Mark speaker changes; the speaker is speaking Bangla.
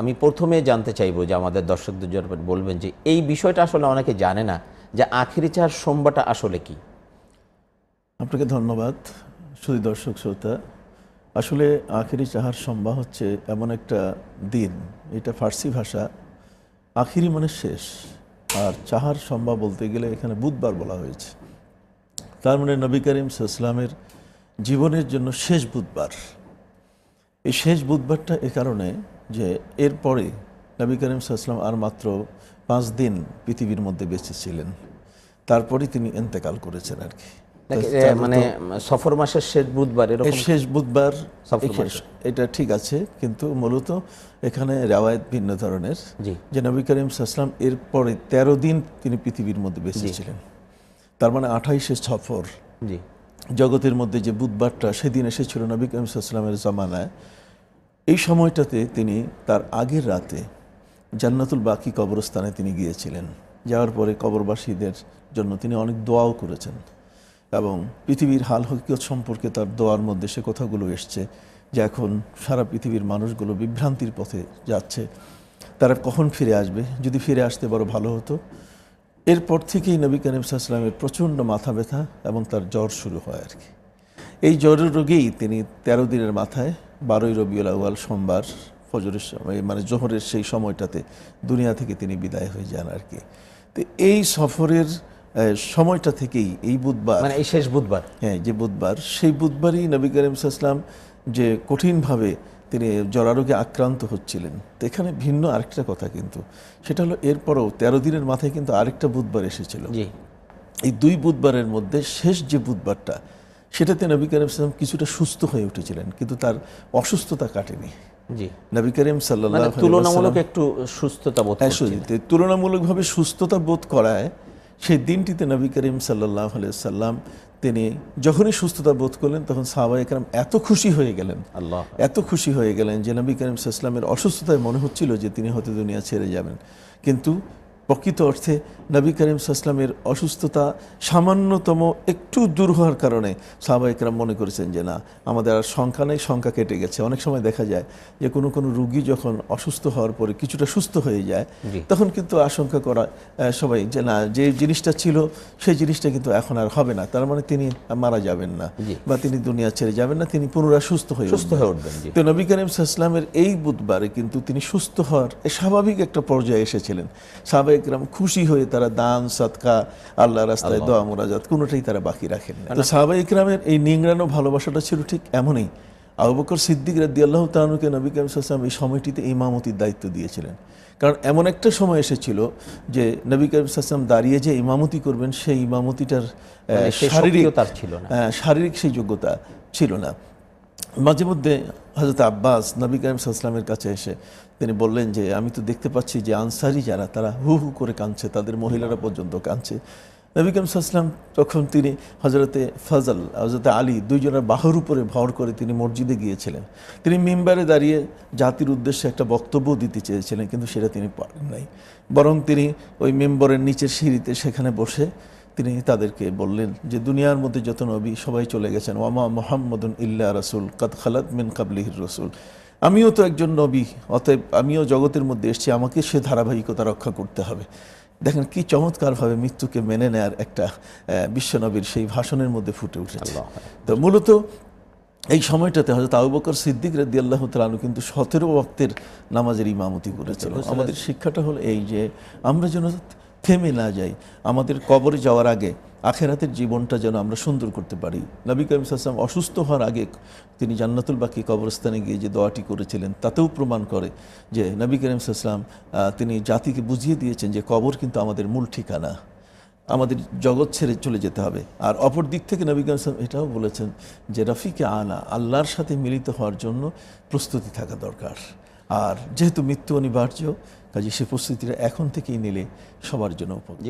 Speaker 1: আমি প্রথমে জানতে চাইব যে আমাদের দর্শকদের জন্য বলবেন যে এই বিষয়টা আসলে অনেকে জানে না যে আখেরি চার সোমবারটা আসলে কি।
Speaker 2: আপনাকে ধন্যবাদ শুধু দর্শক শ্রোতা। আসলে আখেরি চাহার সম্ভা হচ্ছে এমন একটা দিন, এটা ফার্সি ভাষা, আখিরি মানে শেষ। আর চাহার সম্ভা বলতে গেলে এখানে বুধবার বলা হয়েছে। তার মানে নবী করিম ইসলামের জীবনের জন্য শেষ বুধবার। এই শেষ বুধবারটা এ কারণে যে এরপরে নবী করিম ইসলাম আর মাত্র পাঁচ দিন পৃথিবীর মধ্যে বেঁচে ছিলেন। তারপরে তিনি এন্তেকাল করেছেন আর কি।
Speaker 1: মানে সফর মাসের শেষ বুধবার এরকম?
Speaker 2: শেষ বুধবার। এটা ঠিক আছে কিন্তু মূলত এখানে রেওয়ায়ত ভিন্ন ধরনের। যে নবী করিম সাল্লাম এর পরে তেরো দিন তিনি পৃথিবীর মধ্যে বেঁচে ছিলেন। তার মানে আঠাইশে সফর।
Speaker 1: জি।
Speaker 2: জগতের মধ্যে যে বুধবারটা সেদিন এসেছিল নবী করিম সাল্লামের জামানায় এই সময়টাতে তিনি তার আগের রাতে জান্নাতুল বাকি কবরস্থানে তিনি গিয়েছিলেন। যাওয়ার পরে কবরবাসীদের জন্য তিনি অনেক দোয়াও করেছেন এবং পৃথিবীর হাল হকিকত সম্পর্কে তার দোয়ার মধ্যে সে কথাগুলো এসছে যে এখন সারা পৃথিবীর মানুষগুলো বিভ্রান্তির পথে যাচ্ছে। তারা কখন ফিরে আসবে? যদি ফিরে আসতে বড় ভালো হতো। এরপর থেকেই নবী করিম সাল্লামের প্রচণ্ড মাথা ব্যথা এবং তার জ্বর শুরু হয় আর কি। এই জ্বরের রোগেই তিনি তেরো দিনের মাথায় বারোই রবিউল আউয়াল সোমবার ফজরের সময় মানে জোহরের সেই সময়টাতে দুনিয়া থেকে তিনি বিদায় হয়ে যান আর কি। তো এই সফরের সময়টা থেকেই এই বুধবার
Speaker 1: মানে এই শেষ বুধবার?
Speaker 2: হ্যাঁ যে বুধবার সেই বুধবারই নবী করিম সাল্লাম যে কঠিনভাবে তিনি জরারোগে আক্রান্ত হচ্ছিলেন। তো এখানে ভিন্ন আরেকটা কথা কিন্তু সেটা হলো এরপরও তেরো দিনের মাথায় কিন্তু আরেকটা বুধবার এসেছিল। এই দুই বুধবারের মধ্যে শেষ যে বুধবারটা সেটাতে নবী করিম সাল্লাম কিছুটা সুস্থ হয়ে উঠেছিলেন কিন্তু তার অসুস্থতা কাটেনি।
Speaker 1: জি।
Speaker 2: নবী করিম সাল্লাহ
Speaker 1: মানে তুলনামূলক একটু সুস্থতা বোধ
Speaker 2: হ্যাঁ, তুলনামূলকভাবে সুস্থতা বোধ করায় সেই দিনটিতে নবী করিম সাল্লাহ সাল্লাম তিনি যখনই সুস্থতা বোধ করলেন তখন সাহাবা একরাম এত খুশি হয়ে গেলেন।
Speaker 1: আল্লাহ।
Speaker 2: এত খুশি হয়ে গেলেন যে নবী করিম সাল্লামের অসুস্থতায় মনে হচ্ছিল যে তিনি হয়তো দুনিয়া ছেড়ে যাবেন। কিন্তু প্রকৃত অর্থে নবী করিম সাল্লামের অসুস্থতা সামান্যতম একটু দূর হওয়ার কারণে সাহাবা একরাম মনে করেছেন যে না আমাদের আর সংখ্যা নেই সংখ্যা কেটে গেছে। অনেক সময় দেখা যায় যে কোনো কোনো রুগী যখন অসুস্থ হওয়ার পরে কিছুটা সুস্থ হয়ে যায় তখন কিন্তু আশঙ্কা করা সবাই যে না যে জিনিসটা ছিল সেই জিনিসটা কিন্তু এখন আর হবে না। তার মানে তিনি মারা যাবেন না বা তিনি দুনিয়া ছেড়ে যাবেন না তিনি পুনরায় সুস্থ হয়ে
Speaker 1: সুস্থ হয়ে উঠবেন
Speaker 2: তো নবী করিম সাল্লামের এই বুধবারে কিন্তু তিনি সুস্থ হওয়ার স্বাভাবিক একটা পর্যায়ে এসেছিলেন। সাহাবাইকরাম খুশি হয়ে তারা দান সৎকা আল্লাহ রাস্তায় দোয়া মোনাজাত কোনোটাই তারা বাকি রাখেন না। তো সাহাবাইকরামের এই নিংড়ানো ভালোবাসাটা ছিল ঠিক এমনই। আবু বকর সিদ্দিক রাদ্দি আল্লাহ তালুকে নবী করিম সাল্লাম এই সময়টিতে ইমামতির দায়িত্ব দিয়েছিলেন। কারণ এমন একটা সময় এসেছিল যে নবী করিম সাল্লাম দাঁড়িয়ে যে ইমামতি করবেন সেই ইমামতিটার
Speaker 1: মানে
Speaker 2: শারীরিক
Speaker 1: ছিল না।
Speaker 2: শারীরিক সেই যোগ্যতা ছিল না। মাঝে মধ্যে হজরত আব্বাস নবী করিম সাল্লামের কাছে এসে তিনি বললেন যে আমি তো দেখতে পাচ্ছি যে আনসারি যারা তারা হু হু করে কাঁদছে তাদের মহিলারা পর্যন্ত কাঁদছে। নবী করিম সাল্লাম তখন তিনি হজরতে ফজল হজরতে আলী দুইজনের বাহুর উপরে ভর করে তিনি মসজিদে গিয়েছিলেন। তিনি মিম্বারে দাঁড়িয়ে জাতির উদ্দেশ্যে একটা বক্তব্য দিতে চেয়েছিলেন কিন্তু সেটা তিনি পারেন নাই। বরং তিনি ওই মেম্বরের নিচের সিঁড়িতে সেখানে বসে তিনি তাদেরকে বললেন যে দুনিয়ার মধ্যে যত নবী সবাই চলে গেছেন। ওয়ামা মোহাম্মদুন ইল্লা রাসুল কাদ খালাত মিন কাবলিহির রসুল। আমিও তো একজন নবী অতএব আমিও জগতের মধ্যে এসেছি আমাকে সে ধারাবাহিকতা রক্ষা করতে হবে। দেখেন কি চমৎকারভাবে মৃত্যুকে মেনে নেয়ার একটা বিশ্বনবীর সেই ভাষণের মধ্যে ফুটে উঠেছে। তো মূলত এই সময়টাতে হয়তো আবু বকর সিদ্দিক রাদি আল্লাহ তালু কিন্তু সতেরো ওয়াক্তের নামাজের ইমামতি করেছিল আমাদের শিক্ষাটা হলো এই যে আমরা যেন থেমে না যাই, আমাদের কবরে যাওয়ার আগে, আখেরাতের জীবনটা যেন আমরা সুন্দর করতে পারি। নবী করিম সাল্লাম অসুস্থ হওয়ার আগে তিনি জান্নাতুল বাকি কবরস্থানে গিয়ে যে দোয়াটি করেছিলেন, তাতেও প্রমাণ করে যে নবী করিম সাল্লাম তিনি জাতিকে বুঝিয়ে দিয়েছেন যে কবর কিন্তু আমাদের মূল ঠিকানা। আমাদের জগৎ ছেড়ে চলে যেতে হবে। আর অপর দিক থেকে নবী করিম এটাও বলেছেন যে রফিকে আনা আল্লাহর সাথে মিলিত হওয়ার জন্য প্রস্তুতি থাকা দরকার। আর যেহেতু মৃত্যু অনিবার্য কাজে সে প্রস্তুতিটা এখন থেকেই নিলে সবার জন্য